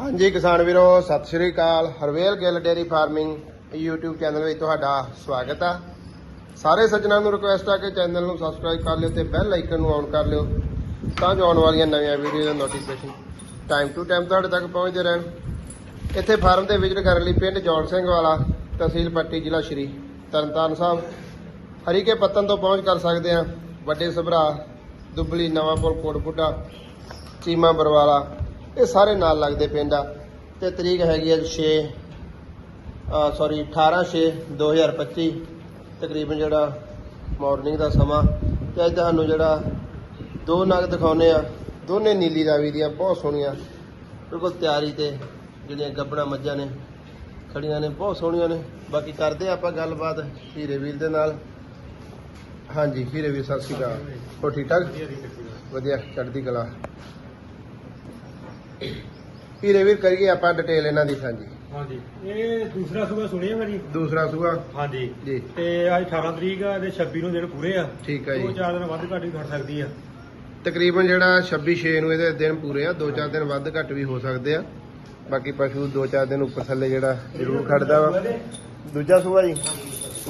ਹਾਂਜੀ ਕਿਸਾਨ ਵੀਰੋ, Sat Sri Akal. Harvel Gill dairy farming YouTube channel ਵਿੱਚ ਤੁਹਾਡਾ ਸਵਾਗਤ ਆ। ਸਾਰੇ ਸੱਜਣਾਂ ਨੂੰ ਰਿਕੁਐਸਟ ਆ ਕਿ ਚੈਨਲ ਨੂੰ ਸਬਸਕ੍ਰਾਈਬ ਕਰ ਲਿਓ ਤੇ ਬੈਲ ਆਈਕਨ ਨੂੰ ਆਨ ਕਰ ਲਿਓ ਤਾਂ ਜੋ ਆਉਣ ਵਾਲੀਆਂ ਨਵੀਆਂ ਵੀਡੀਓ ਦਾ ਨੋਟੀਫਿਕੇਸ਼ਨ ਟਾਈਮ ਟੂ ਟਾਈਮ ਤੁਹਾਡੇ ਤੱਕ ਪਹੁੰਚਦੇ ਰਹਿਣ। ਇੱਥੇ ਫਾਰਮ ਤੇ ਵਿਜ਼ਿਟ ਕਰਨ ਲਈ ਪਿੰਡ ਜੌਨ ਸਿੰਘ ਵਾਲਾ, ਤਹਿਸੀਲ ਪੱਟੀ, ਜ਼ਿਲ੍ਹਾ ਸ਼੍ਰੀ ਤਰਨਤਾਰਨ ਸਾਹਿਬ। ਹਰੀਕੇ ਪੱਤਨ ਤੋਂ ਪਹੁੰਚ ਕਰ ਸਕਦੇ ਆ। ਵੱਡੇ ਸਭਰਾ, ਦੁੱਬਲੀ, ਨਵਾਂਪੁਰ ਕੋਟਪੁੱਡਾ ਚੀਮਾ, ਬਰਵਾਲਾ ਇਹ ਸਾਰੇ ਨਾਲ ਲੱਗਦੇ ਪਿੰਡ ਆ ਤੇ ਤਰੀਕ ਹੈਗੀ ਅੱਜ 6 ਸੌਰੀ 18 6 2025 ਤਕਰੀਬਨ ਜਿਹੜਾ ਮਾਰਨਿੰਗ ਦਾ ਸਮਾਂ। ਤੇ ਅੱਜ ਤੁਹਾਨੂੰ ਜਿਹੜਾ ਦੋ ਨਗ ਦਿਖਾਉਨੇ ਆ, ਦੋਨੇ ਨੀਲੀ ਰਾਵੀ ਦੀਆਂ, ਬਹੁਤ ਸੋਹਣੀਆਂ। ਬਿਲਕੁਲ ਤਿਆਰੀ ਤੇ ਜਿਹੜੀਆਂ ਗੱਬਣਾ ਮੱਝਾਂ ਨੇ, ਖੜੀਆਂ ਨੇ, ਬਹੁਤ ਸੋਹਣੀਆਂ ਨੇ। ਬਾਕੀ ਕਰਦੇ ਆ ਆਪਾਂ ਗੱਲਬਾਤ ਹੀਰੇ ਵੀਰ ਦੇ ਨਾਲ। ਹਾਂਜੀ, ਹੀਰੇ ਵੀਰ, ਸਤਿ ਸ਼੍ਰੀ ਅਕਾਲ। ਹੋ ਠੀਕ ਠਾਕ? ਵਧੀਆ, ਚੜ੍ਹਦੀ ਕਲਾ। ਹੀਰੇ ਵੀਰ ਕਰੀਏ ਆਪਾਂ ਡਿਟੇਲ ਇਹਨਾਂ ਦੀ ਹਾਂਜੀ। ਹਾਂਜੀ। ਇਹ ਦੂਸਰਾ ਸੂਬਾ ਸੁਣਿਆ ਮੇਰੀ ਦੂਸਰਾ ਸੂਆ? ਹਾਂਜੀ। ਜੀ। ਤੇ ਅੱਜ 18 ਤਰੀਕ ਆ ਤੇ 26 ਨੂੰ ਦਿਨ ਪੂਰੇ ਆ। ਠੀਕ ਦੋ ਜੀ। ਚਾਰ ਦਿਨ ਵੱਧ ਘੱਟ ਵੀ ਘਟ ਸਕਦੀ ਆ। ਤਕਰੀਬਨ ਜਿਹੜਾ 26 6 ਨੂੰ ਇਹਦੇ ਦਿਨ ਪੂਰੇ ਆ ਦੋ ਚਾਰ ਦਿਨ ਵੱਧ ਘੱਟ ਵੀ ਹੋ ਸਕਦੇ ਆ। ਬਾਕੀ ਪਸ਼ੂ ਦੋ ਚਾਰ ਦਿਨ ਉੱਪਰ ਥੱਲੇ ਜਿਹੜਾ ਜ਼ਰੂਰ ਖੜਦਾ ਵਾ। ਦੂਜਾ ਸੂਆ ਜੀ?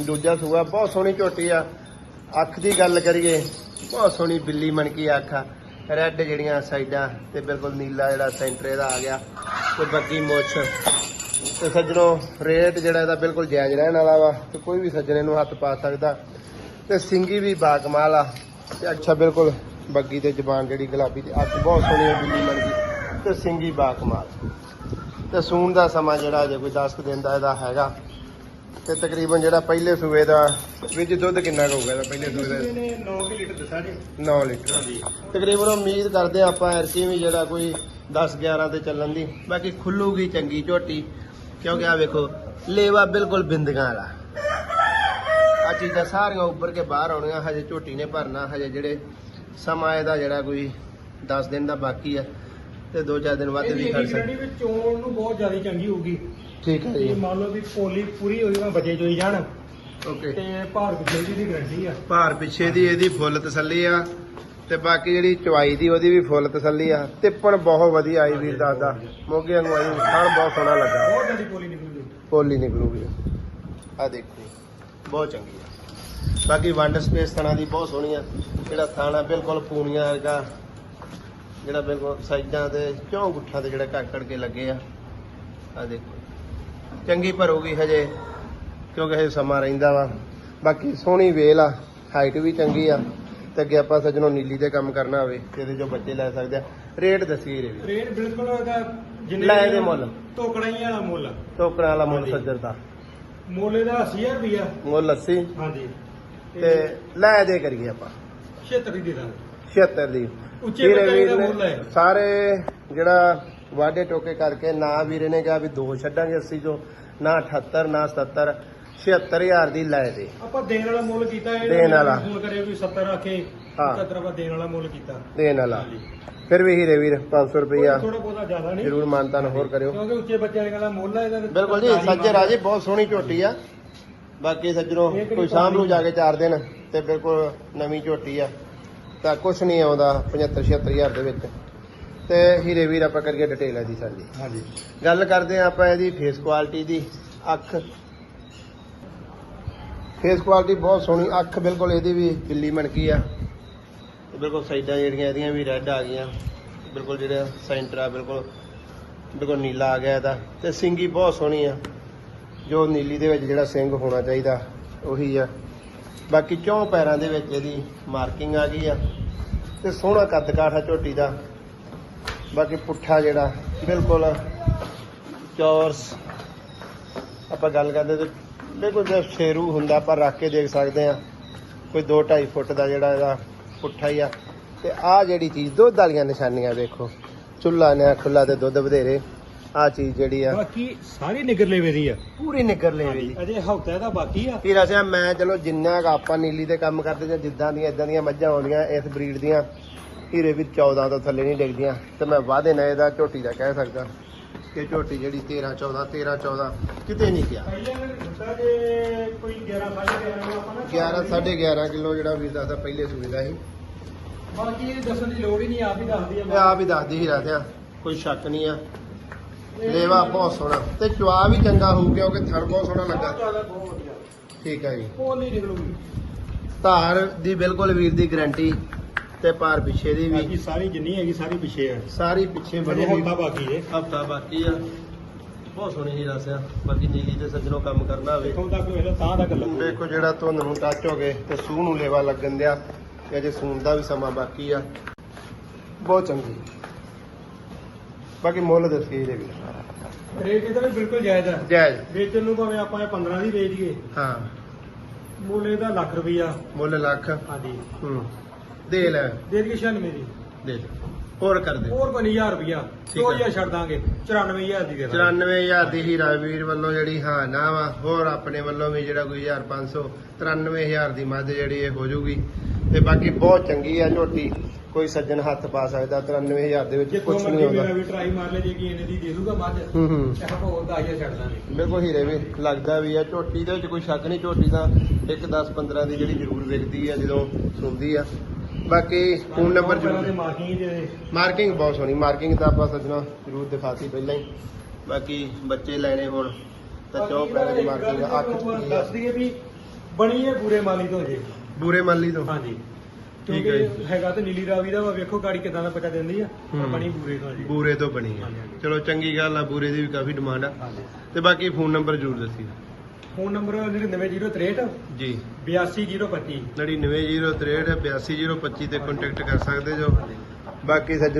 ਦੂਜਾ ਸੂਆ ਬਹੁਤ ਸੋਹਣੀ ਝੋਟੀ ਆ। ਅੱਖ ਦੀ ਗੱਲ ਕਰੀਏ ਬਹੁਤ ਸੋਹਣੀ ਬਿੱਲੀ ਮਣਕੀ ਅੱਖ ਆ। ਰੈੱਡ ਜਿਹੜੀਆਂ ਸਾਈਡਾਂ ਤੇ ਬਿਲਕੁਲ ਨੀਲਾ ਜਿਹੜਾ ਸੈਂਟਰ ਇਹਦਾ ਆ ਗਿਆ। ਤੇ ਬੱਗੀ ਮੁੱਛ। ਤੇ ਸੱਜਣੋ ਰੇਟ ਜਿਹੜਾ ਇਹਦਾ ਬਿਲਕੁਲ ਜਾਇਜ਼ ਰਹਿਣ ਵਾਲਾ ਵਾ ਤੇ ਕੋਈ ਵੀ ਸੱਜਣ ਇਹਨੂੰ ਹੱਥ ਪਾ ਸਕਦਾ। ਤੇ ਸਿੰਗੀ ਵੀ ਬਾਕਮਾਲ ਆ ਤੇ ਅੱਛਾ ਬਿਲਕੁਲ ਬੱਗੀ ਤੇ ਜ਼ਬਾਨ ਜਿਹੜੀ ਗੁਲਾਬੀ ਤੇ ਅੱਖ ਬਹੁਤ ਸੋਹਣੀ ਹੈ ਬਿੱਲੀ ਮਣਕੀ ਤੇ ਸਿੰਗੀ ਬਾਕਮਾਲ। ਤੇ ਸੂਣ ਦਾ ਸਮਾਂ ਜਿਹੜਾ ਜੇ ਕੋਈ 10 ਕੁ ਦਿਨ ਦਾ ਇਹਦਾ ਹੈਗਾ। ਤੇ ਤਕਰੀਬਨ ਜਿਹੜਾ ਪਹਿਲੇ ਸੂਏ ਦਾ ਵਿੱਚ ਦੁੱਧ ਕਿੰਨਾ ਕੁ ਹੋਊਗਾ ਇਹਦਾ ਪਹਿਲੇ ਸੂਏ ਦਾ? ਇਹਨੇ 9 ਲੀਟਰ ਦੱਸਿਆ ਜੀ। 9 ਲੀਟਰ। ਹਾਂਜੀ। ਤਕਰੀਬਨ ਉਮੀਦ ਕਰਦੇ ਆਪਾਂ ਐਰਕੀ ਵੀ ਜਿਹੜਾ ਕੋਈ 10 11 ਤੇ ਚੱਲਣ ਦੀ। ਬਾਕੀ ਖੁੱਲੂਗੀ ਚੰਗੀ ਝੋਟੀ ਕਿਉਂਕਿ ਆ ਵੇਖੋ ਲੇਵਾ ਬਿਲਕੁਲ ਬਿੰਦੀਆਂ ਵਾਲਾ। ਆ ਚੀਜ਼ਾਂ ਸਾਰੀਆਂ ਉੱਪਰ ਕੇ ਬਾਹਰ ਆਉਣੀਆਂ ਹਜੇ ਝੋਟੀ ਨੇ ਭਰਨਾ ਹਜੇ ਜਿਹੜੇ ਸਮਾਂ ਇਹਦਾ ਜਿਹੜਾ ਕੋਈ 10 ਦਿਨ ਦਾ ਬਾਕੀ ਆ ਤੇ 2-4 ਦਿਨ ਵੱਧ ਵੀ ਖੜ ਸਕਦੇ ਚੋਣ ਨੂੰ ਬਹੁਤ ਜ਼ਿਆਦਾ ਚੰਗੀ ਹੋਊਗੀ। ਠੀਕ ਹੈ ਜੀ। ਮੰਨ ਲਓ ਵੀ ਪੋਲੀ ਪੂਰੀ ਹੋਈ ਮੈਂ ਬੱਚੇ ਚੋਈ ਜਾਣ। ਓਕੇ। ਤੇ ਭਾਰ ਪਿਛੇ ਦੀ ਗਰੰਟੀ ਆ। ਭਾਰ ਪਿੱਛੇ ਦੀ ਇਹਦੀ ਫੁੱਲ ਤਸੱਲੀ ਆ। ਤੇ ਬਾਕੀ ਜਿਹੜੀ ਚਵਾਈ ਦੀ ਉਹਦੀ ਵੀ ਫੁੱਲ ਤਸੱਲੀ ਆ। ਤਿੱਪਣ ਬਹੁਤ ਵਧੀਆ ਆਈ ਵੀਰ ਦਾਦਾ। ਮੋਗੇ ਵਾਂਗੂ ਆਈ ਖਾਣ ਬਹੁਤ ਸੋਹਣਾ ਲੱਗਾ। ਬਹੁਤ ਜ਼ਿਆਦਾ ਪੋਲੀ ਨਿਕਲੂਗੀ। ਪੋਲੀ ਨਿਕਲੂਗੀ। ਆ ਦੇਖੋ ਬਹੁਤ ਚੰਗੀ ਆ। ਬਾਕੀ ਵੰਡ ਸਪੇਸ ਥਣਾ ਦੀ ਬਹੁਤ ਸੋਹਣੀ ਆ। ਜਿਹੜਾ ਥਾਣਾ ਬਿਲਕੁਲ ਪੂਣੀਆਂ ਵਰਗਾ ਜਿਹੜਾ ਬਿਲਕੁਲ ਸਾਈਡਾਂ ਤੇ ਚੌਂ ਗੁੱਠਾਂ ਤੇ ਜਿਹੜਾ ਕੱਕੜ ਕੇ ਲੱਗੇ ਆ। ਆ ਦੇਖੋ ਚੰਗੀ ਭਰੂਗੀ ਹਜੇ ਕਿਉਂਕਿ ਹਜੇ ਸਮਾਂ ਰਹਿੰਦਾ ਵਾ। ਬਾਕੀ ਸੋਹਣੀ ਵੇਲ ਆ ਹਾਈਟ ਵੀ ਚੰਗੀ ਆ ਤੇ ਅੱਗੇ ਆਪਾਂ ਸੱਜਣੋ ਨੀਲੀ ਤੇ ਕੰਮ ਕਰਨਾ ਹੋਵੇ ਤੇ ਇਹਦੇ ਜੋ ਬੱਚੇ ਲੈ ਸਕਦੇ ਆ। ਰੇਟ ਦੱਸੀਏ ਰੇ ਵੀ ਰੇਟ ਬਿਲਕੁਲ ਉਹਦਾ ਜਿੰਨੇ ਲੈ ਇਹਦੇ ਮੁੱਲ। ਟੋਕਣਾ ਹੀ ਵਾਲਾ ਮੁੱਲ। ਟੋਕਰਾਂ ਵਾਲਾ ਮੁੱਲ। ਸੱਜਰ ਦਾ। ਮੁੱਲ ਇਹਦਾ 80000 ਰੁਪਿਆ ਮੁੱਲ 80 ਹਾਂਜੀ। ਤੇ ਲੈ ਦੇ ਕਰੀਏ ਆਪਾਂ। 76 ਦੀ ਦੇ ਦਾਂਗੇ। 76 ਦੀ। ਉੱਚੇ ਬੱਚੇ ਦਾ ਮੁੱਲ ਹੈ। ਸਾਰੇ ਜਿਹੜਾ ਵਾਢੇ ਟੋਕੇ ਕਰਕੇ ਨਾ ਵੀਰੇ ਨੇ ਕਿਹਾ ਵੀ ਦੋ ਛੱਡਾਂਗੇ 80 ਚੋਂ ਨਾ 78 ਨਾ 77 76000 ਦੀ ਲੈ ਦੇ। ਆਪਾਂ ਦੇਣ ਵਾਲਾ ਮੁੱਲ ਕੀਤਾ ਇਹ ਦੇਣ ਵਾਲਾ। ਫੋਨ ਕਰੇ ਕੋਈ 70 ਆਖੇ ਹਾਂ। 70 ਆਪਾਂ ਦੇਣ ਵਾਲਾ ਮੁੱਲ ਕੀਤਾ। ਦੇਣ ਵਾਲਾ। ਫਿਰ ਵੀ ਹੀਰੇ ਵੀਰ 500 ਰੁਪਈਆ। ਥੋੜਾ ਬਹੁਤਾ ਜ਼ਿਆਦਾ ਨਹੀਂ। ਜ਼ਰੂਰ ਮਾਨਤਾਨ ਹੋਰ ਕਰਿਓ। ਕਿਉਂਕਿ ਉੱਚੇ ਬੱਚਿਆਂ ਦਾ ਮੁੱਲ ਹੈ ਇਹਦਾ ਬਿਲਕੁਲ ਜੀ ਸੱਜੇ ਰਾਜੇ ਬਹੁਤ ਸੋਹਣੀ ਝੋਟੀ ਆ। ਬਾਕੀ ਸੱਜਣੋ ਕੋਈ ਸਾਂਭ ਨੂੰ ਜਾ ਕੇ ਚਾਰ ਦਿਨ ਤੇ ਬਿਲਕੁਲ ਨਵੀਂ ਝੋਟੀ ਆ। ਤਾਂ ਕੁਛ ਨਹੀਂ ਆਉਂਦਾ 75 76000 ਦੇ ਵਿੱਚ। ਤੇ ਹੀਰੇ ਵੀਰ ਆਪਾਂ ਕਰੀਏ ਡਿਟੇਲ ਆ ਜੀ ਸਰ। ਜੀ ਹਾਂਜੀ। ਗੱਲ ਕਰਦੇ ਆ ਆਪਾਂ ਇਹਦੀ ਫੇਸ ਕੁਆਲਿਟੀ ਦੀ ਅੱਖ। ਫੇਸ ਕੁਆਲਿਟੀ ਬਹੁਤ ਸੋਹਣੀ ਅੱਖ ਬਿਲਕੁਲ ਇਹਦੀ ਵੀ ਬਿੱਲੀ ਮਣਕੀ ਆ। ਬਿਲਕੁਲ ਸਾਈਡਾਂ ਜਿਹੜੀਆਂ ਇਹਦੀਆਂ ਵੀ ਰੈੱਡ ਆ ਗਈਆਂ। ਬਿਲਕੁਲ ਜਿਹੜਾ ਸੈਂਟਰ ਆ ਬਿਲਕੁਲ ਬਿਲਕੁਲ ਨੀਲਾ ਆ ਗਿਆ ਇਹਦਾ। ਤੇ ਸਿੰਗੀ ਬਹੁਤ ਸੋਹਣੀ ਆ। ਜੋ ਨੀਲੀ ਦੇ ਵਿੱਚ ਜਿਹੜਾ ਸਿੰਘ ਹੋਣਾ ਚਾਹੀਦਾ ਉਹੀ ਆ। ਬਾਕੀ ਚੌਂ ਪੈਰਾਂ ਦੇ ਵਿੱਚ ਇਹਦੀ ਮਾਰਕਿੰਗ ਆ ਗਈ ਆ। ਤੇ ਸੋਹਣਾ ਕੱਦ ਕਾਠ ਝੋਟੀ ਦਾ। ਬਾਕੀ ਪੁੱਠਾ ਜਿਹੜਾ ਬਿਲਕੁਲ ਚੌਰਸ। ਆਪਾਂ ਗੱਲ ਕਰਦੇ ਤੇ ਬਿਲਕੁਲ ਜਿਹਾ ਸ਼ੇਰੂ ਹੁੰਦਾ ਪਰ ਰੱਖ ਕੇ ਦੇਖ ਸਕਦੇ ਆ ਕੋਈ 2.5 ਫੁੱਟ ਦਾ ਜਿਹੜਾ ਇਹਦਾ ਪੁੱਠਾ ਹੀ ਆ। ਤੇ ਆਹ ਜਿਹੜੀ ਚੀਜ਼ ਦੁੱਧ ਵਾਲੀਆਂ ਨਿਸ਼ਾਨੀਆਂ ਵੇਖੋ। ਚੁੱਲਾ ਨੇ ਖੁੱਲਾ ਤੇ ਦੁੱਧ ਵਧੇਰੇ। ਆਹ ਚੀਜ਼ ਜਿਹੜੀ ਆ ਬਾਕੀ ਸਾਰੀ ਨਿਗਰ ਲੈਵੇ ਦੀ ਆ। ਪੂਰੀ ਨਿਕਰ ਲੈਵੇ ਦੀ। ਅਜੇ ਹਫਤਾ ਇਹਦਾ ਬਾਕੀ ਆ। ਫਿਰ ਅਸੀਂ ਮੈਂ ਚਲੋ ਜਿੰਨਾ ਕੁ ਆਪਾਂ ਨੀਲੀ ਤੇ ਕੰਮ ਕਰਦੇ ਜਾਂ ਜਿੱਦਾਂ ਦੀਆਂ ਇਦਾਂ ਦੀਆਂ ਮੱਝਾਂ ਆਉਂਦੀਆਂ ਇਸ ਬਰੀਡ ਦੀਆਂ ਹੀਰੇ ਵੀ 14 ਤੋਂ ਥੱਲੇ ਨਹੀਂ ਡਿੱਗਦੀਆਂ ਤੇ ਮੈਂ ਵਾਅਦੇ ਨਾਲ ਇਹਦਾ ਝੋਟੀ ਦਾ ਕਹਿ ਸਕਦਾ ਕਿ ਝੋਟੀ ਜਿਹੜੀ 13 14 13 14 ਕਿਤੇ ਨਹੀਂ ਗਿਆ। ਪਹਿਲੇ ਨੇ ਦਿੱਤਾ ਜੇ ਕੋਈ 11 11.5 ਨੂੰ ਆਪਾਂ ਨਾ 11 11.5 ਕਿਲੋ ਜਿਹੜਾ ਵੀਰ ਦੱਸਦਾ ਪਹਿਲੇ ਸੂਏ ਦਾ ਸੀ। ਬਾਕੀ ਇਹ ਦੱਸਣ ਦੀ ਲੋੜ ਹੀ ਨਹੀਂ ਆਪ ਹੀ ਦੱਸਦੀ ਆ ਆਪ ਹੀ ਦੱਸਦੀ ਹੀ ਰਹਾ ਕੋਈ ਸ਼ੱਕ ਨਹੀਂ ਆ। ਲੇਵਾ ਬਹੁਤ ਸੋਹਣਾ ਤੇ ਚਵਾ ਵੀ ਚੰਗਾ ਹੋਊ ਕਿਉਂਕਿ ਥਣ ਬਹੁਤ ਸੋਹਣਾ ਲੱਗਾ। ਠੀਕ ਹੈ ਜੀ। ਉਹ ਨਹੀਂ ਨਿਕਲੂਗੀ। ਧਾਰ ਦੀ ਬਿਲਕੁਲ ਵੀਰ ਦੀ ਗਾਰੰਟੀ। ਤੇ ਭਾਰ ਪਿੱਛੇ ਦੀ ਬਾਕੀ ਵੀ ਸਾਰੀ ਜਿੰਨੀ ਹੈਗੀ ਸਾਰੀ ਪਿੱਛੇ ਹੈ ਸਾਰੀ ਪਿੱਛੇ ਬੜੇ ਬਣੂਗੀ ਹਫਤਾ ਬਾਕੀ ਹੈ ਹਫਤਾ ਬਾਕੀ ਆ। ਬਹੁਤ ਸੋਹਣੀ ਹੀ ਰਸਿਆ ਬਾਕੀ ਨੀਲੀ ਤੇ ਸੱਜਣੋਂ ਕੰਮ ਕਰਨਾ ਹੋਵੇ। ਇੱਥੋਂ ਤੱਕ ਵੇਖ ਲਓ ਤਾਂ ਤੱਕ ਲੱਗੂ ਦੇਖੋ ਜਿਹੜਾ ਧੁੰਦ ਨੂੰ ਟੱਚ ਹੋ ਗਏ ਤੇ ਸੂਹ ਨੂੰ ਲੇਵਾ ਲੱਗਣ ਦਿਆ ਤੇ ਅਜੇ ਸੂਣ ਦਾ ਵੀ ਸਮਾਂ ਬਾਕੀ ਆ। ਬਹੁਤ ਚੰਗੀ। ਬਾਕੀ ਮੁੱਲ ਦੱਸੀ ਇਹਦੇ ਵੀ। ਰੇਟ ਇਹਦਾ ਵੀ ਬਿਲਕੁਲ ਜਾਇਜ਼ ਹੈ ਜਾਇਜ਼। ਵੇਚਣ ਨੂੰ ਭਾਵੇਂ ਆਪਾਂ ਇਹ 15 ਦੀ ਵੇਚ ਗਏ ਹਾਂ। ਮੁੱਲ ਇਹਦਾ ਲੱਖ ਰੁਪਈਆ। ਮੁੱਲ ਲੱਖ। ਹਾਂਜੀ। ਹੂੰ। ਦੇ ਲੈ। ਦੇ ਦਈਏ 96 ਦੀ। ਦੇ ਦੇ। ਹੋਰ ਕਰ ਦੇ। ਹੋਰ ਬਣੀ 1000 ਰੁਪਈਆ। ਠੀਕ ਹੈ। 2000 ਛੱਡ ਦਾਂਗੇ। 94000 ਦੀ ਦੇ ਦਾਂਗੇ। 94000 ਦੀ ਹੀਰਾ ਵੀਰ ਵੱਲੋਂ ਜਿਹੜੀ ਹਾਂ ਨਾ ਵਾ ਹੋਰ ਆਪਣੇ ਵੱਲੋਂ ਵੀ ਜਿਹੜਾ ਕੋਈ 1500 93000 ਦੀ ਮੱਝ ਜਿਹੜੀ ਇਹ ਹੋ ਜੂਗੀ ਤੇ ਬਾਕੀ ਬਹੁਤ ਚੰਗੀ ਆ ਝੋਟੀ। ਕੋਈ ਸੱਜਣ ਹੱਥ ਪਾ ਸਕਦਾ 93000 ਦੇ ਵਿੱਚ ਕੁਝ ਨਹੀਂ ਮਰਜ਼ੀ ਆਉਂਦਾ। ਮੇਰਾ ਵੀ ਟਰਾਈ ਮਾਰ ਲੈ ਜੇ ਕਿ ਇਹਨੇ ਦੀ ਦੇ ਦੂਗਾ ਮੱਝ ਹੂੰ ਹੂੰ। ਆਪਾਂ ਹੋਰ 10000 ਛੱਡ ਦਾਂਗੇ। ਬਿਲਕੁਲ ਹੀਰੇ ਵੀ ਲੱਗਦਾ ਵੀ ਆ। ਝੋਟੀ ਦੇ ਵਿੱਚ ਕੋਈ ਸ਼ੱਕ ਨਹੀਂ ਝੋਟੀ ਤਾਂ ਇੱਕ 10 15 ਦੀ ਜਿਹੜੀ ਜ਼ਰੂਰ ਵਿਕਦੀ ਆ ਜਦੋਂ ਸੁਣਦੀ ਆ। ਬਾਕੀ ਫੋਨ ਨੰਬਰ ਜ਼ਰੂਰ ਮਾਰਕਿੰਗ ਦੇ ਮਾਰਕਿੰਗ ਬਹੁਤ ਸੋਹਣੀ ਮਾਰਕਿੰਗ ਤਾਂ ਆਪਾਂ ਸੱਜਣਾ ਜ਼ਰੂਰ ਦਿਖਾਤੀ ਪਹਿਲਾਂ ਹੀ। ਬਾਕੀ ਬੱਚੇ ਲੈਣੇ ਹੁਣ ਤਾਂ ਚੌ ਪੈਰਾਂ ਦੀ ਮਾਰਕਿੰਗ ਅੱਖ ਦੱਸ ਦਈਏ ਵੀ ਬਣੀ ਹੈ ਪੂਰੇ ਮਾਲੀ ਤੋਂ ਜੇ ਬੂਰੇ ਮੱਲੀ ਤੋਂ। ਹਾਂਜੀ। ਠੀਕ ਹੈ ਹੈਗਾ ਤੇ ਨੀਲੀ ਰਾਵੀ ਦਾ ਵਾ ਵੇਖੋ ਗਾੜੀ ਕਿਦਾਂ ਦਾ ਬੱਚਾ ਦਿੰਦੀ ਆ। ਬਣੀ ਪੂਰੇ ਤੋਂ ਜੀ ਬੂਰੇ ਤੋਂ ਬਣੀ ਆ। ਚਲੋ ਚੰਗੀ ਗੱਲ ਆ ਬੂਰੇ ਦੀ ਵੀ ਕਾਫੀ ਡਿਮਾਂਡ ਆ। ਤੇ ਬਾਕੀ ਫੋਨ ਨੰਬਰ ਜ਼ਰੂਰ ਦੱਸੀ ਫੋਨ ਨੰਬਰ 99063 ਜੀ। 82025 99063 82025 ਤੇ ਕੰਟੈਕਟ ਕਰ ਸਕਦੇ ਜੋ। ਬਾਕੀ ਸੱਜਣੋ